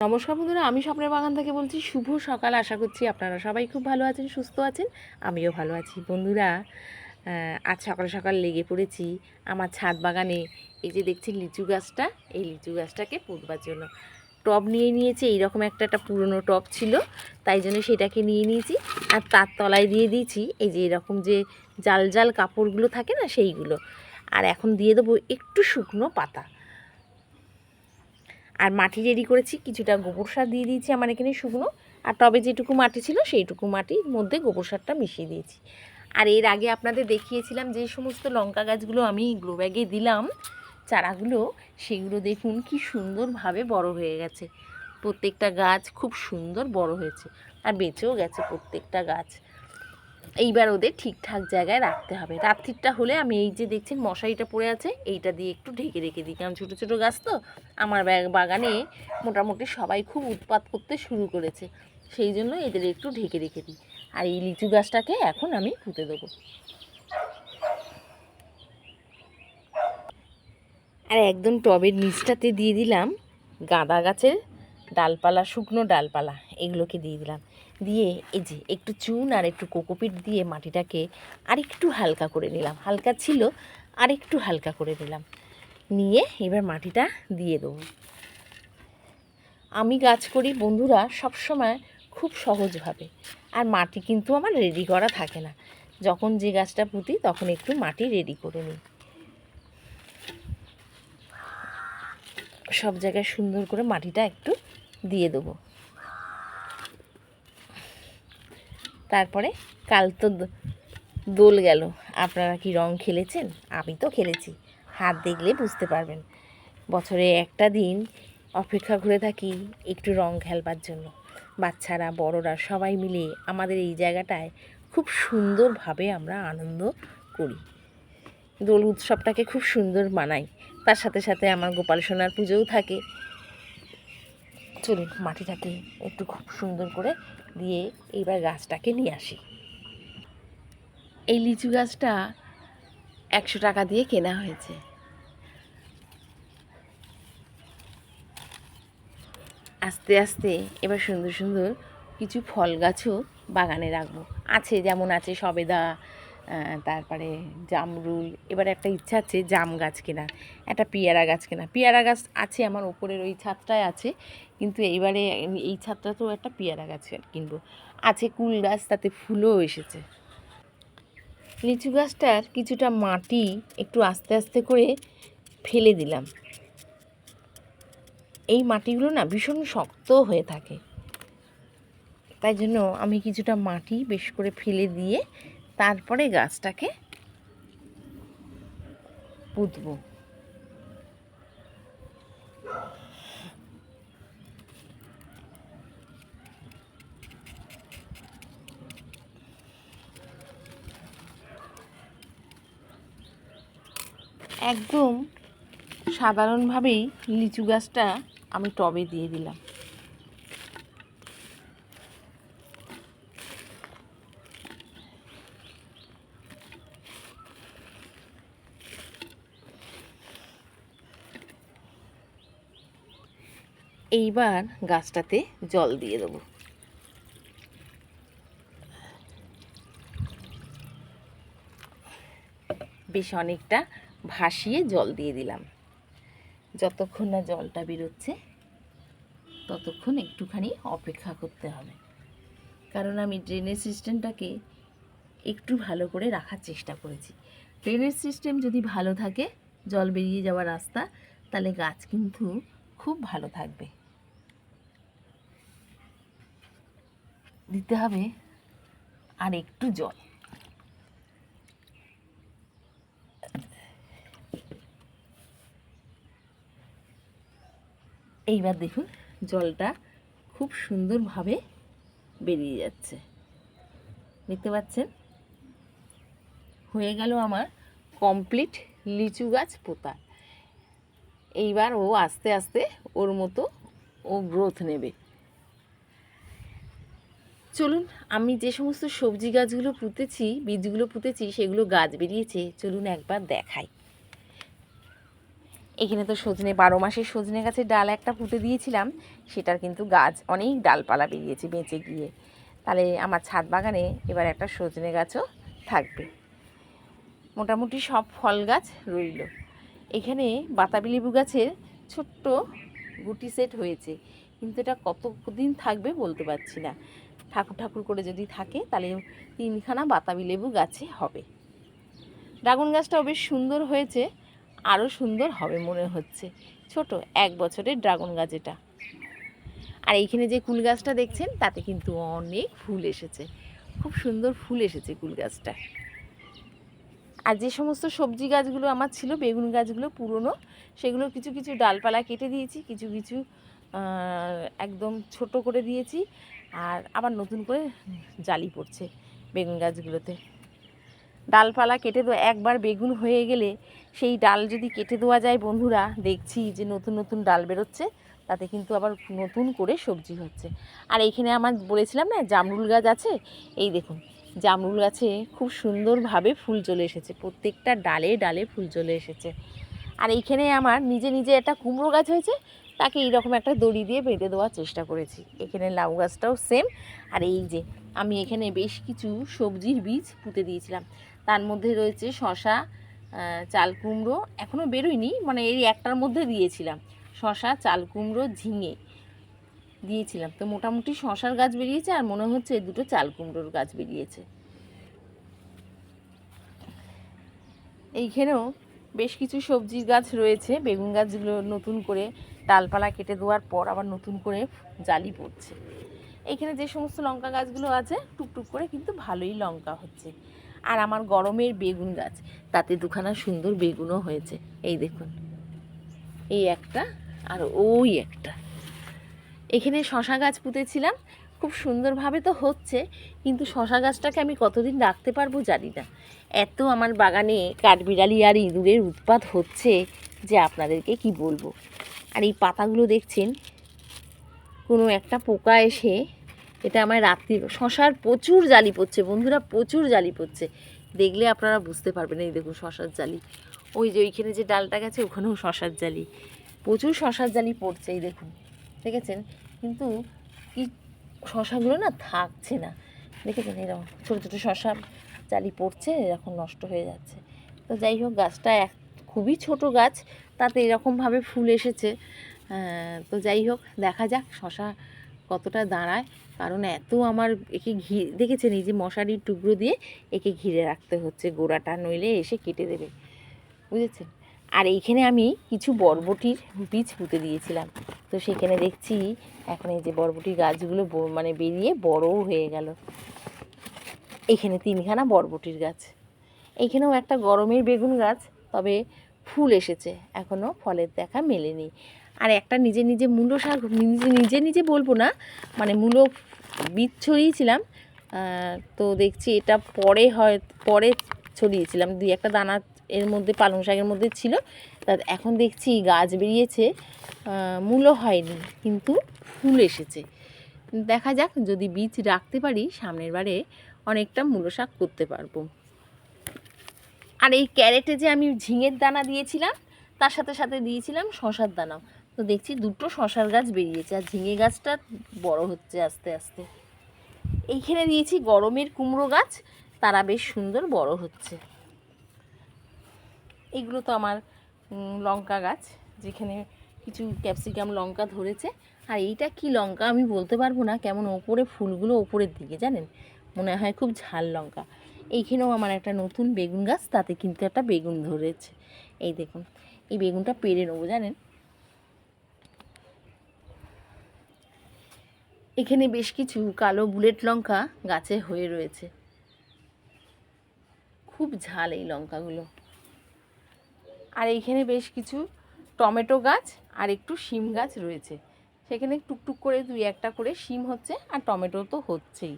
নমস্কার বন্ধুরা, আমি স্বপ্নের বাগান থেকে বলছি, শুভ সকাল। আশা করছি আপনারা সবাই খুব ভালো আছেন, সুস্থ আছেন, আমিও ভালো আছি। বন্ধুরা আজ সকাল সকাল লেগে পড়েছি আমার ছাদ বাগানে। এই যে দেখছি লিচু গাছটা, এই লিচু গাছটাকে পুঁতবার জন্য। টব নিয়ে নিয়েছি, এইরকম একটা একটা পুরনো টব ছিল, তাই জন্য সেটাকে নিয়ে নিয়েছি, আর তার তলায় দিয়ে দিয়েছি, এই যে এরকম যে জাল জাল কাপড়গুলো থাকে না, সেইগুলো। আর এখন দিয়ে দেবো একটু শুকনো পাতা। আর মাটি রেডি করেছি, কিছুটা গোবর সার দিয়ে দিয়েছি আমার এখানে শুকনো। আর টবে যেটুকু মাটি ছিল সেইটুকু মাটির মধ্যে গোবর সারটা মিশিয়ে দিয়েছি। আর এর আগে আপনাদের দেখিয়েছিলাম যে সমস্ত লঙ্কা গাছগুলো আমি গ্রো ব্যাগে দিলাম, চারাগুলো, সেগুলো দেখুন কি সুন্দরভাবে বড় হয়ে গেছে। প্রত্যেকটা গাছ খুব সুন্দর বড় হয়েছে। আর বেঁচেও গেছে প্রত্যেকটা গাছ। এইবার ওদের ঠিকঠাক জায়গায় রাখতে হবে। রাত্রিটা হলে আমি এই যে দেখছেন মশারিটা পড়ে আছে, এইটা দিয়ে একটু ঢেকে রেখে দিই। কারণ ছোটো ছোটো গাছ তো, আমার বাগানে মোটামুটি সবাই খুব উৎপাত করতে শুরু করেছে। সেই জন্য এদের একটু ঢেকে রেখে দিই। আর এই লিচু গাছটাকে এখন আমি পুঁতে দেবো। আর একদম টবের নিচটাতে দিয়ে দিলাম গাঁদা গাছের ডালপালা, শুকনো ডালপালা, এগুলোকে দিয়ে দিলাম। দিয়ে এই যে একটু চুন আর একটু কোকোপিট দিয়ে মাটিটাকে আর একটু হালকা করে নিলাম। হালকা ছিল আর একটু হালকা করে নিলাম। নিয়ে এবার মাটিটা দিয়ে দেবো। আমি গাছ করি বন্ধুরা সবসময় খুব সহজভাবে। আর মাটি কিন্তু আমার রেডি করা থাকে না। যখন যে গাছটা পুঁতি তখন একটু মাটি রেডি করে নিই। সব জায়গায় সুন্দর করে মাটিটা একটু দিয়ে দেবো। তারপরে কাল তো দোল গেল। আপনারা কি রং খেলেছেন? আমি তো খেলেছি। হাত দেখলে বুঝতে পারবেন। বছরে একটা দিন অপেক্ষা করে থাকি একটু রং খেলবার জন্য। বাচ্চারা, বড়রা সবাই মিলে আমাদের এই জায়গাটায় খুব সুন্দরভাবে আমরা আনন্দ করি। দোল উৎসবটাকে খুব সুন্দর মানাই। তার সাথে সাথে আমার গোপাল সোনার পুজোও থাকে। চলুন মাটিটাকে একটু খুব সুন্দর করে দিয়ে এইবার গাছটাকে নিয়ে আসি। এই লিচু গাছটা একশো টাকা দিয়ে কেনা হয়েছে। আস্তে আস্তে এবার সুন্দর সুন্দর কিছু ফল গাছও বাগানে রাখব। আছে যেমন আছে সবেদা তারপরে জামরুল, এবার একটা ইচ্ছা আছে জাম গাছ কেনার, একটা পেয়ারা গাছ কেনা পেয়ারা গাছ আছে আমার ওপরের ওই ছাদটায় আছে, কিন্তু এইবারে এই ছাদটাতেও একটা পেয়ারা গাছ কিনবো। আছে কুল গাছ, তাতে ফুলও এসেছে। লিচু গাছটার কিছুটা মাটি একটু আস্তে আস্তে করে ফেলে দিলাম। এই মাটিগুলো না ভীষণ শক্ত হয়ে থাকে। তাই জন্য আমি কিছুটা মাটি বেশ করে ফেলে দিয়ে তারপরে গাছটাকে পুঁতবো। একদম সাধারণভাবেই লিচু গাছটা আমি টবে দিয়ে দিলাম। এইবার গাছটাতে জল দিয়ে দেবো। বেশ অনেকটা ভাসিয়ে জল দিয়ে দিলাম। যতক্ষণ না জলটা বেরোচ্ছে, ততক্ষণ একটুখানি অপেক্ষা করতে হবে। কারণ আমি ড্রেনেজ সিস্টেমটাকে একটু ভালো করে রাখার চেষ্টা করেছি। ড্রেনেজ সিস্টেম যদি ভালো থাকে, জল বেরিয়ে যাওয়ার রাস্তা, তাহলে গাছ কিন্তু খুব ভালো থাকবে। দিতে হবে আর একটু জল। এইবার দেখুন জলটা খুব সুন্দরভাবে বেরিয়ে যাচ্ছে। দেখতে পাচ্ছেন? হয়ে গেল আমার কমপ্লিট লিচু গাছ পোতা। এইবার ও আস্তে আস্তে ওর মতো ও গ্রোথ নেবে। চলুন, আমি যে সমস্ত সবজি গাছগুলো পুঁতেছি, বীজগুলো পুঁতেছি, সেগুলো গাছ বেরিয়েছে, চলুন একবার দেখাই। এখানে তো সজনে, বারো মাসের সজনে গাছের ডাল একটা পুঁতে দিয়েছিলাম, সেটার কিন্তু গাছ অনেক ডালপালা বেরিয়েছে বেঁচে গিয়ে। তাহলে আমার ছাদ বাগানে এবার একটা সজনে গাছও থাকবে। মোটামুটি সব ফল গাছ রইল। এখানে বাতাবি লেবু গাছের ছোট্ট গুটি সেট হয়েছে, কিন্তু এটা কত দিন থাকবে বলতে পারছি না। ঠাকুর ঠাকুর করে যদি থাকে, তাহলে তিনখানা বাতাবি লেবু গাছে হবে। ড্রাগন গাছটাও বেশ সুন্দর হয়েছে আরও সুন্দর হবে মনে হচ্ছে। ছোট, এক বছরের ড্রাগন গাছ এটা। আর এইখানে যে কুল গাছটা দেখছেন, তাতে কিন্তু অনেক ফুল এসেছে। খুব সুন্দর ফুল এসেছে কুল গাছটা। আর যে সমস্ত সবজি গাছগুলো আমার ছিল, বেগুন গাছগুলো পুরনো, সেগুলো কিছু কিছু ডালপালা কেটে দিয়েছি, কিছু কিছু একদম ছোট করে দিয়েছি। আর আবার নতুন করে জালি পড়ছে বেগুন গাছগুলোতে। ডালপালা কেটে দেওয়া, একবার বেগুন হয়ে গেলে সেই ডাল যদি কেটে দেওয়া যায় বন্ধুরা, দেখছি যে নতুন নতুন ডাল বেরোচ্ছে, তাতে কিন্তু আবার নতুন করে সবজি হচ্ছে। আর এইখানে আমার বলেছিলাম না, জামরুল গাছ আছে? এই দেখুন, জামরুল গাছে খুব সুন্দরভাবে ফুল চলে এসেছে, প্রত্যেকটা ডালে ডালে ফুল চলে এসেছে। আর এইখানে আমার নিজে নিজে একটা কুমড়ো গাছ হয়েছে তাকে এইরকম একটা দড়ি দিয়ে বেঁধে দেওয়ার চেষ্টা করেছি। এখানে লাউ গাছটাও সেম আর এই যে, আমি এখানে বেশ কিছু সবজির বীজ পুঁতে দিয়েছিলাম। তার মধ্যে রয়েছে শশা চাল কুমড়ো এখনও বেরোয়নি। মানে এই একটার মধ্যে দিয়েছিলাম। শশা চাল কুমড়ো, ঝিঙে দিয়েছিলাম। তো মোটামুটি শশার গাছ বেরিয়েছে আর মনে হচ্ছে দুটো চাল কুমড়োর গাছ বেরিয়েছে। এইখানেও বেশ কিছু সবজির গাছ রয়েছে। বেগুন গাছগুলো নতুন করে ডালপালা কেটে দেওয়ার পর আবার নতুন করে জালি পড়ছে। এইখানে যে সমস্ত লঙ্কা গাছগুলো আছে, টুকটুক করে কিন্তু ভালোই লঙ্কা হচ্ছে। আর আমার গরমের বেগুন গাছ, তাতে দুখানা সুন্দর বেগুনও হয়েছে। এই দেখুন, এই একটা আর ওই একটা। এখানে শশা গাছ পুঁতেছিলাম, খুব সুন্দরভাবে তো হচ্ছে, কিন্তু শশা গাছটাকে আমি কতদিন রাখতে পারব জানি না। এত আমার বাগানে কাঠবিড়ালি আর ইঁদুরের উৎপাত হচ্ছে যে আপনাদেরকে কি বলব? আর এই পাতাগুলো দেখছেন, কোনো একটা পোকা এসে এটা আমার রাত্রি, শশার প্রচুর জালি পড়ছে, বন্ধুরা প্রচুর জালি পড়ছে। দেখলে আপনারা বুঝতে পারবেন, এই দেখুন শশার জালি। ওই যে ওইখানে যে ডালটা গেছে, ওখানেও শশার জালি। প্রচুর শশার জালি পড়ছে, এই দেখুন। দেখেছেন? কিন্তু কি শশাগুলো না থাকছে না। দেখেছেন? এরকম ছোটো ছোটো শশা জালি পড়ছে এরকম নষ্ট হয়ে যাচ্ছে। তো যাই হোক, গাছটা এক, খুবই ছোট গাছ। তাতে এরকমভাবে ফুল এসেছে। তো যাই হোক, দেখা যাক শশা কতটা দাঁড়ায়। কারণ এত আমার একে ঘি, দেখেছেন এই যে মশারির টুকরো দিয়ে একে ঘিরে রাখতে হচ্ছে গোড়াটা, নইলে এসে কেটে দেবে। বুঝেছেন? আর এইখানে আমি কিছু বরবটির বীজ পুঁতে দিয়েছিলাম। তো সেখানে দেখছি এখন এই যে বরবটির গাছগুলো মানে বেরিয়ে বড়ও হয়ে গেল। এখানে তিনখানা বরবটির গাছ। এইখানেও একটা গরমের বেগুন গাছ, তবে ফুল এসেছে। এখনও ফলের দেখা মেলেনি। আর একটা নিজে নিজে মূলো শাক, নিজে নিজে নিজে বলব না মানে মূলো বীজ ছড়িয়েছিলাম তো দেখছি এটা পরে হয়, পরে ছড়িয়েছিলাম। দুই একটা দানা এর মধ্যে, পালং শাকের মধ্যে ছিল। তা এখন দেখছি গাছ বেরিয়েছে মূলো হয়নি, কিন্তু ফুল এসেছে। দেখা যাক, যদি বীজ রাখতে পারি, সামনের বারে অনেকটা মূলো শাক করতে পারব। আর এই ক্যারেটে যে আমি ঝিঙের দানা দিয়েছিলাম, তার সাথে সাথে দিয়েছিলাম শশার দানাও। তো দেখছি দুটো শশার গাছ বেরিয়েছে, আর ঝিঙে গাছটা বড় হচ্ছে আস্তে আস্তে। এইখানে দিয়েছি গরমের কুমড়ো গাছ, তারা বেশ সুন্দর বড় হচ্ছে। এগুলো তো আমার লঙ্কা গাছ, যেখানে কিছু ক্যাপসিকাম লঙ্কা ধরেছে। আর এইটা কি লঙ্কা আমি বলতে পারব না, কেমন ওপরে ফুলগুলো ওপরের দিকে, জানেন? মনে হয় খুব ঝাল লঙ্কা। এইখানেও আমার একটা নতুন বেগুন গাছ, তাতে কিন্তু একটা বেগুন ধরেছে। এই দেখুন, এই বেগুনটা পেরে নেব, জানেন? এখানে বেশ কিছু কালো বুলেট লঙ্কা গাছে হয়ে রয়েছে। খুব ঝাল এই লঙ্কাগুলো। আর এইখানে বেশ কিছু টমেটো গাছ আর একটু শিম গাছ রয়েছে। সেখানে টুকটুক করে দুই একটা করে শিম হচ্ছে আর টমেটো তো হচ্ছেই।